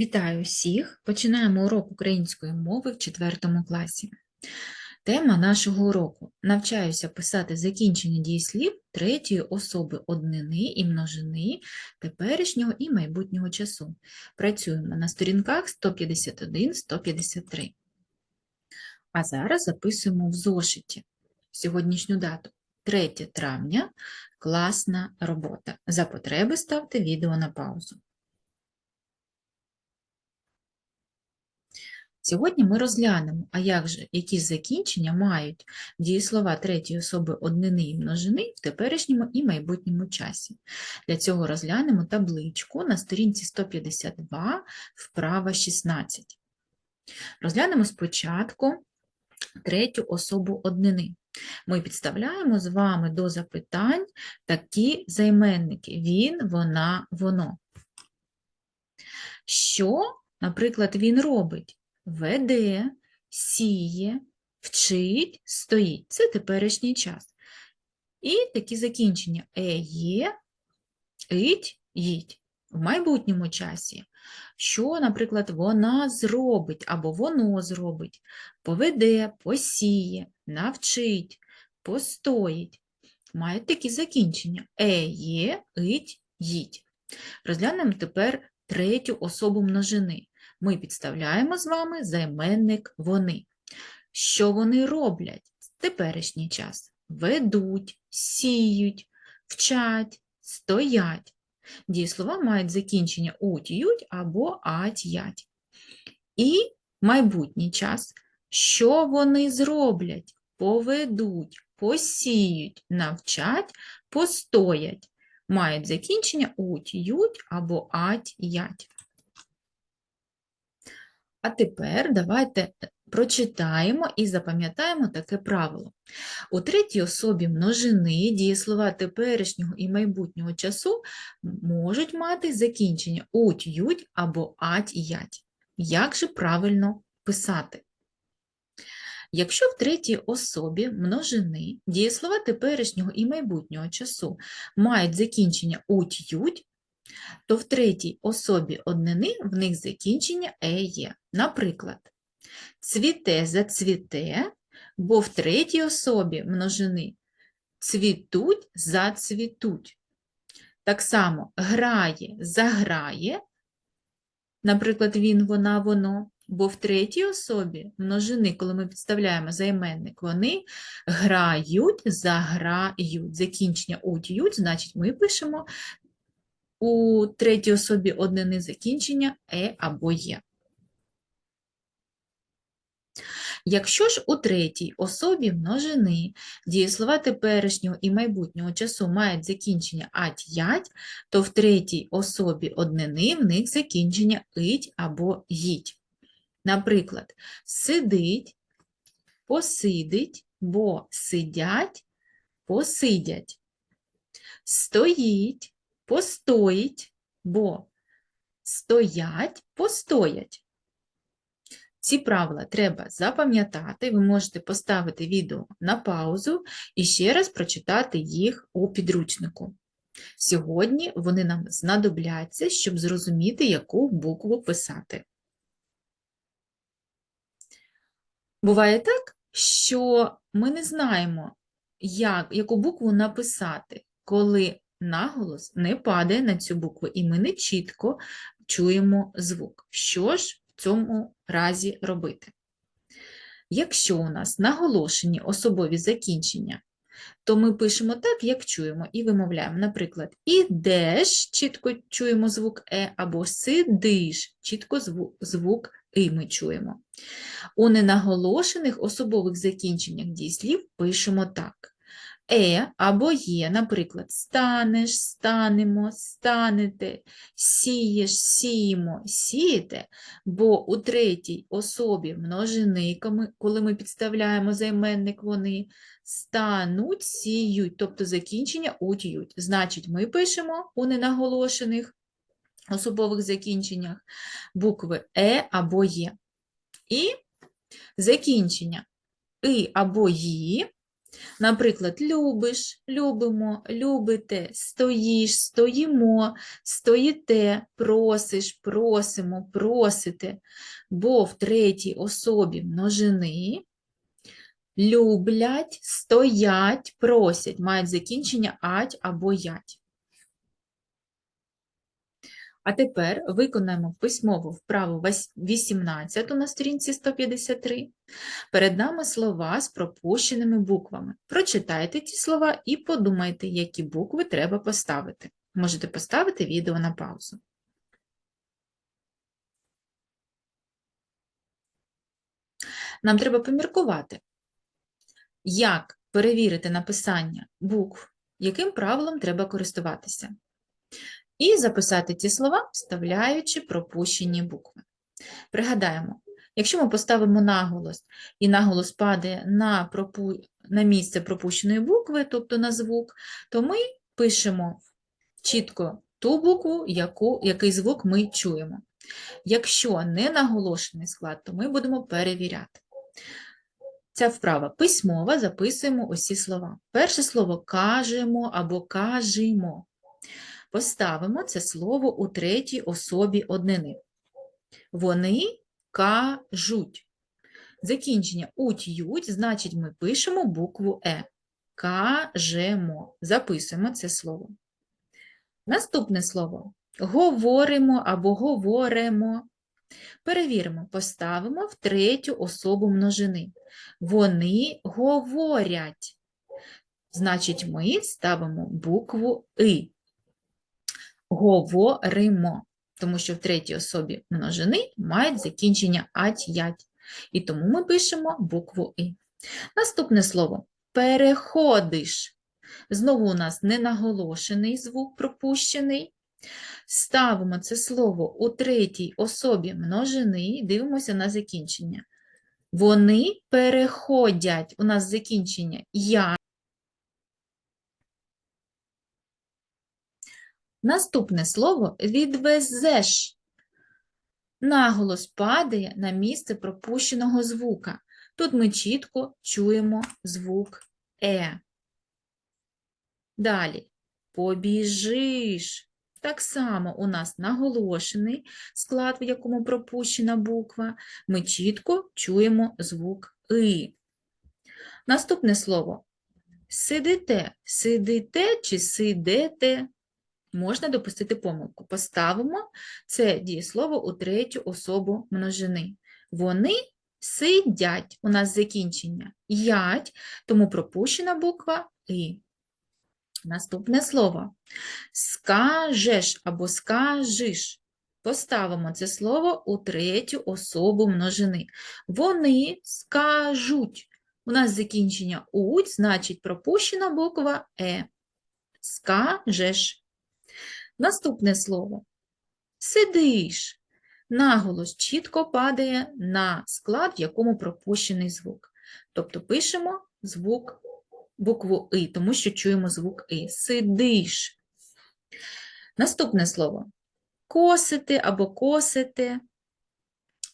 Вітаю всіх! Починаємо урок української мови в 4 класі. Тема нашого уроку навчаюся писати закінчення дієслів третьої особи однини і множини теперішнього і майбутнього часу. Працюємо на сторінках 151-153. А зараз записуємо в зошиті сьогоднішню дату. 3 травня класна робота. За потреби ставте відео на паузу. Сьогодні ми розглянемо, а як же, які закінчення мають дієслова третьої особи однини і множини в теперішньому і майбутньому часі. Для цього розглянемо табличку на сторінці 152, вправа 16. Розглянемо спочатку третю особу однини. Ми підставляємо з вами до запитань такі займенники він, вона, воно. Що, наприклад, він робить? Веде, сіє, вчить, стоїть. Це теперішній час. І такі закінчення е є, ить, їдь. В майбутньому часі. Що, наприклад, вона зробить або воно зробить, поведе, посіє, навчить, постоїть. Мають такі закінчення е є, ить, їдь. Розглянемо тепер третю особу множини ми підставляємо з вами займенник вони. Що вони роблять в теперішній час? Ведуть, сіють, вчать, стоять. Дієслова мають закінчення уть, або ать, ять. І майбутній час, що вони зроблять? Поведуть, посіють, навчать, постоять. Мають закінчення уть, ють або ать, ять. А тепер давайте прочитаємо і запам'ятаємо таке правило. У третій особі множини дієслова теперішнього і майбутнього часу можуть мати закінчення уть, ють або ать, ять. Як же правильно писати? Якщо в третій особі множини дієслова теперішнього і майбутнього часу мають закінчення уть, ють, то в третій особі однини в них закінчення е є. Наприклад, цвіте зацвіте, бо в третій особі множини цвітуть зацвітуть. Так само грає, заграє, наприклад, він, вона, воно, бо в третій особі множини, коли ми підставляємо займенник, вони грають, заграють. Закінчення уть, ють, значить, ми пишемо у третій особі однини закінчення е або є. Якщо ж у третій особі множини дієслова теперішнього і майбутнього часу мають закінчення ать-ять, то в третій особі однини в них закінчення ить або їть. Наприклад, сидить, посидить, бо сидять, посидять, стоїть, постоїть, бо стоять, постоять. Ці правила треба запам'ятати, ви можете поставити відео на паузу і ще раз прочитати їх у підручнику. Сьогодні вони нам знадобляться, щоб зрозуміти, яку букву писати. Буває так, що ми не знаємо, як, яку букву написати, коли наголос не падає на цю букву, і ми не чітко чуємо звук. Що ж в цьому разі робити? Якщо у нас наголошені особові закінчення, то ми пишемо так, як чуємо, і вимовляємо, наприклад, ідеш, чітко чуємо звук Е, або сидиш, чітко звук І ми чуємо. У ненаголошених особових закінченнях дієслів пишемо так е або є, наприклад, станеш, станемо, станете, сієш, сіємо, сієте, бо у третій особі множини, коли ми підставляємо займенник вони, стануть, сіють, тобто закінчення утють. Значить, ми пишемо у ненаголошених особових закінченнях букви Е або Є. І закінчення И або Ї Наприклад, любиш, любимо, любите, стоїш, стоїмо, стоїте, просиш, просимо, просите, бо в третій особі множини люблять, стоять, просять, мають закінчення ать або ять. А тепер виконаємо письмову вправу 18 на сторінці 153. Перед нами слова з пропущеними буквами. Прочитайте ті слова і подумайте, які букви треба поставити. Можете поставити відео на паузу. Нам треба поміркувати, як перевірити написання букв, яким правилом треба користуватися. І записати ці слова, вставляючи пропущені букви. Пригадаємо, якщо ми поставимо наголос, і наголос падає на, пропу... на місце пропущеної букви, тобто на звук, то ми пишемо чітко ту букву, яку... який звук ми чуємо. Якщо не наголошений склад, то ми будемо перевіряти. Ця вправа письмова, записуємо усі слова. Перше слово кажемо або кажемо. Поставимо це слово у третій особі однини. Вони кажуть. Закінчення уть ють, значить, ми пишемо букву Е. Кажемо. Записуємо це слово. Наступне слово говоримо або говоримо. Перевіримо, поставимо в третю особу множини. Вони говорять. Значить, ми ставимо букву И. Говоримо, тому що в третій особі множини мають закінчення ать-ять. І тому ми пишемо букву И. Наступне слово переходиш. Знову у нас ненаголошений звук пропущений. Ставимо це слово у третій особі множини і дивимося на закінчення. Вони переходять. У нас закінчення я. Наступне слово відвезеш. Наголос падає на місце пропущеного звука. Тут ми чітко чуємо звук Е. Далі побіжиш. Так само у нас наголошений склад, в якому пропущена буква. Ми чітко чуємо звук И. Наступне слово сидите. Сидите чи сидете. Можна допустити помилку. Поставимо це дієслово у третю особу множини. Вони сидять. У нас закінчення ять, тому пропущена буква И. Наступне слово скажеш або скажиш. Поставимо це слово у третю особу множини. Вони скажуть. У нас закінчення уть, значить пропущена буква Е. Скажеш. Наступне слово сидиш. Наголос чітко падає на склад, в якому пропущений звук. Тобто пишемо звук букву И, тому що чуємо звук И. Сидиш. Наступне слово косити або косити.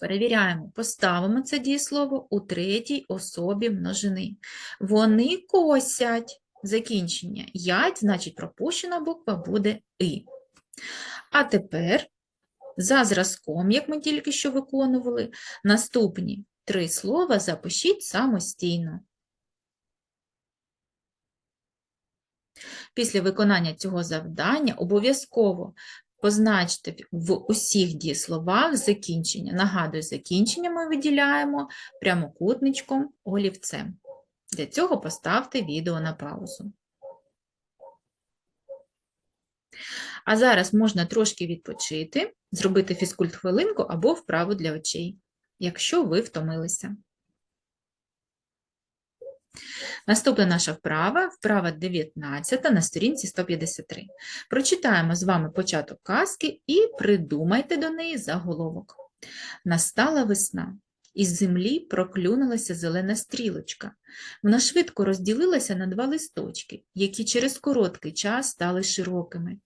Перевіряємо, поставимо це дієслово у третій особі множини. Вони косять. Закінчення ять, значить пропущена буква буде И. А тепер, за зразком, як ми тільки що виконували, наступні три слова запишіть самостійно. Після виконання цього завдання обов'язково позначте в усіх дієсловах закінчення. Нагадую, закінчення ми виділяємо прямокутничком олівцем. Для цього поставте відео на паузу. А зараз можна трошки відпочити, зробити фізкульт-хвилинку або вправу для очей, якщо ви втомилися. Наступна наша вправа, вправа 19 на сторінці 153. Прочитаємо з вами початок казки і придумайте до неї заголовок. Настала весна. Із землі проклюнулася зелена стрілочка. Вона швидко розділилася на два листочки, які через короткий час стали широкими,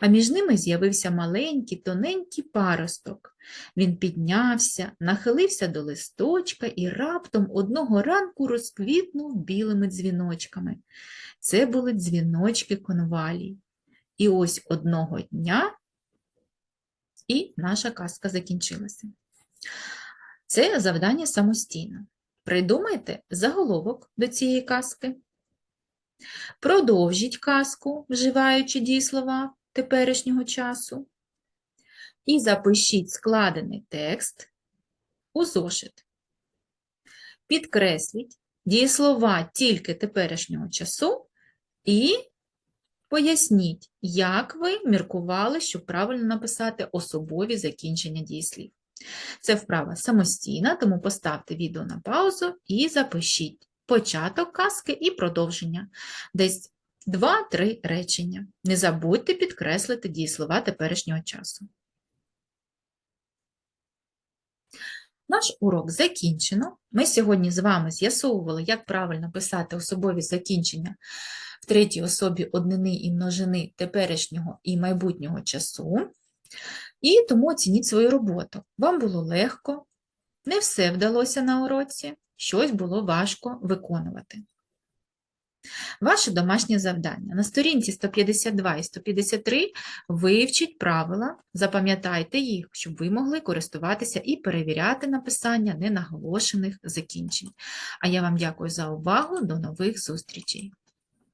а між ними з'явився маленький, тоненький паросток. Він піднявся, нахилився до листочка і раптом одного ранку розквітнув білими дзвіночками. Це були дзвіночки конвалій. І ось одного дня і наша казка закінчилася. Це завдання самостійно. Придумайте заголовок до цієї казки. Продовжіть казку, вживаючи дієслова теперішнього часу. І запишіть складений текст у зошит. Підкресліть дієслова тільки теперішнього часу і поясніть, як ви міркували, щоб правильно написати особові закінчення дієслів. Це вправа самостійна, тому поставте відео на паузу і запишіть початок казки і продовження. Десь 2-3 речення. Не забудьте підкреслити дієслова теперішнього часу. Наш урок закінчено. Ми сьогодні з вами з'ясовували, як правильно писати особові закінчення в третій особі однини і множини теперішнього і майбутнього часу. І тому оцініть свою роботу. Вам було легко, не все вдалося на уроці, щось було важко виконувати. Ваше домашнє завдання. На сторінці 152 і 153 вивчіть правила, запам'ятайте їх, щоб ви могли користуватися і перевіряти написання ненаголошених закінчень. А я вам дякую за увагу. До нових зустрічей!